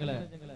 ഞങ്ങൾ